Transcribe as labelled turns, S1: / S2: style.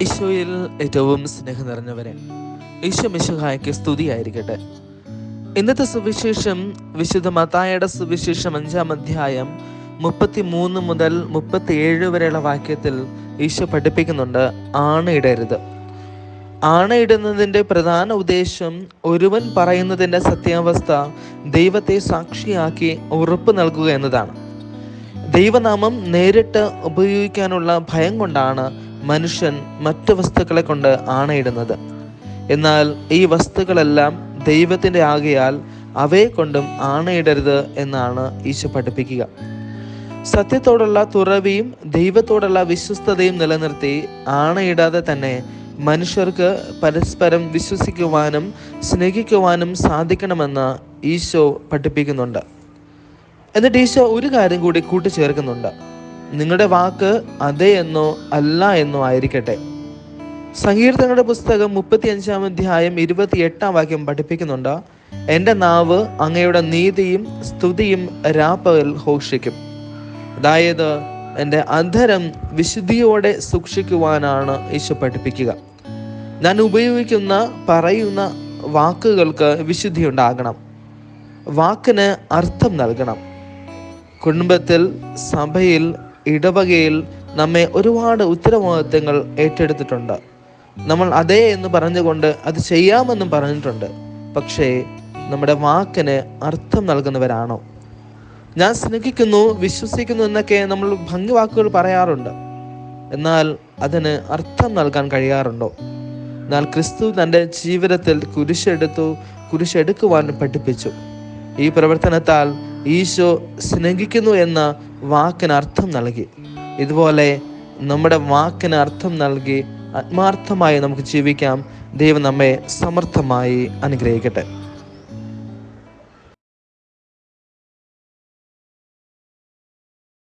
S1: ഈശോയിൽ ഏറ്റവും സ്നേഹം നിറഞ്ഞവരെ ഈശോ മിശുഹായ്ക്ക് സ്തുതിയായിരിക്കട്ടെ. ഇന്നത്തെ സുവിശേഷം വിശുദ്ധ മത്തായുടെ സുവിശേഷം അഞ്ചാം അധ്യായം മുപ്പത്തി മൂന്ന് മുതൽ മുപ്പത്തിയേഴ് വരെയുള്ള വാക്യത്തിൽ ഈശോ പഠിപ്പിക്കുന്നുണ്ട് ആണയിടരുത്. ആണയിടുന്നതിന്റെ പ്രധാന ഉദ്ദേശം ഒരുവൻ പറയുന്നതിന്റെ സത്യാവസ്ഥ ദൈവത്തെ സാക്ഷിയാക്കി ഉറപ്പ് നൽകുക എന്നതാണ്. ദൈവനാമം നേരിട്ട് ഉപയോഗിക്കാനുള്ള ഭയം കൊണ്ടാണ് മനുഷ്യൻ മറ്റു വസ്തുക്കളെ കൊണ്ട് ആണയിടുന്നത്. എന്നാൽ ഈ വസ്തുക്കളെല്ലാം ദൈവത്തിന്റെ ആകയാൽ അവയെ കൊണ്ടും ആണയിടരുത് എന്നാണ് ഈശോ പഠിപ്പിക്കുക. സത്യത്തോടുള്ള തുറവിയും ദൈവത്തോടുള്ള വിശ്വസ്തതയും നിലനിർത്തി ആണയിടാതെ തന്നെ മനുഷ്യർക്ക് പരസ്പരം വിശ്വസിക്കുവാനും സ്നേഹിക്കുവാനും സാധിക്കണമെന്ന് ഈശോ പഠിപ്പിക്കുന്നുണ്ട്. എന്നിട്ട് ഈശോ ഒരു കാര്യം കൂടി കൂട്ടിച്ചേർക്കുന്നുണ്ട്. നിങ്ങളുടെ വാക്ക് അതെ എന്നോ അല്ല എന്നോ ആയിരിക്കട്ടെ. സങ്കീർത്തനങ്ങളുടെ പുസ്തകം മുപ്പത്തി അഞ്ചാം അധ്യായം ഇരുപത്തി എട്ടാം വാക്യം പഠിപ്പിക്കുന്നുണ്ട്. എന്റെ നാവ് അങ്ങയുടെ നീതിയും സ്തുതിയും രാപ്പകൽ ഘോഷിക്കും. അതായത് എന്റെ അധരം വിശുദ്ധിയോടെ സൂക്ഷിക്കുവാനാണ് ഈശോ പഠിപ്പിക്കുക. ഞാൻ ഉപയോഗിക്കുന്ന പറയുന്ന വാക്കുകൾക്ക് വിശുദ്ധി ഉണ്ടാകണം. വാക്കിന് അർത്ഥം നൽകണം. കുടുംബത്തിൽ സഭയിൽ ഇടവകയിൽ നമ്മെ ഒരുപാട് ഉത്തരവാദിത്തങ്ങൾ ഏറ്റെടുത്തിട്ടുണ്ട്. നമ്മൾ അതേ എന്ന് പറഞ്ഞുകൊണ്ട് അത് ചെയ്യാമെന്നും പറഞ്ഞിട്ടുണ്ട്. പക്ഷേ നമ്മുടെ വാക്കിന് അർത്ഥം നൽകുന്നവരാണോ? ഞാൻ സ്നേഹിക്കുന്നു വിശ്വസിക്കുന്നു എന്നൊക്കെ നമ്മൾ ഭംഗി വാക്കുകൾ പറയാറുണ്ട്. എന്നാൽ അതിന് അർത്ഥം നൽകാൻ കഴിയാറുണ്ടോ? എന്നാൽ ക്രിസ്തു തന്റെ ജീവിതത്തിൽ കുരിശെടുത്തു കുരിശെടുക്കുവാൻ പഠിപ്പിച്ചു. ഈ പ്രവർത്തനത്താൽ ഈശോ സ്നേഹിക്കുന്നു എന്ന വാക്കിന് അർത്ഥം നൽകി. ഇതുപോലെ നമ്മുടെ വാക്കിന് അർത്ഥം നൽകി ആത്മാർത്ഥമായി നമുക്ക് ജീവിക്കാം. ദൈവം നമ്മെ സമർത്ഥമായി അനുഗ്രഹിക്കട്ടെ.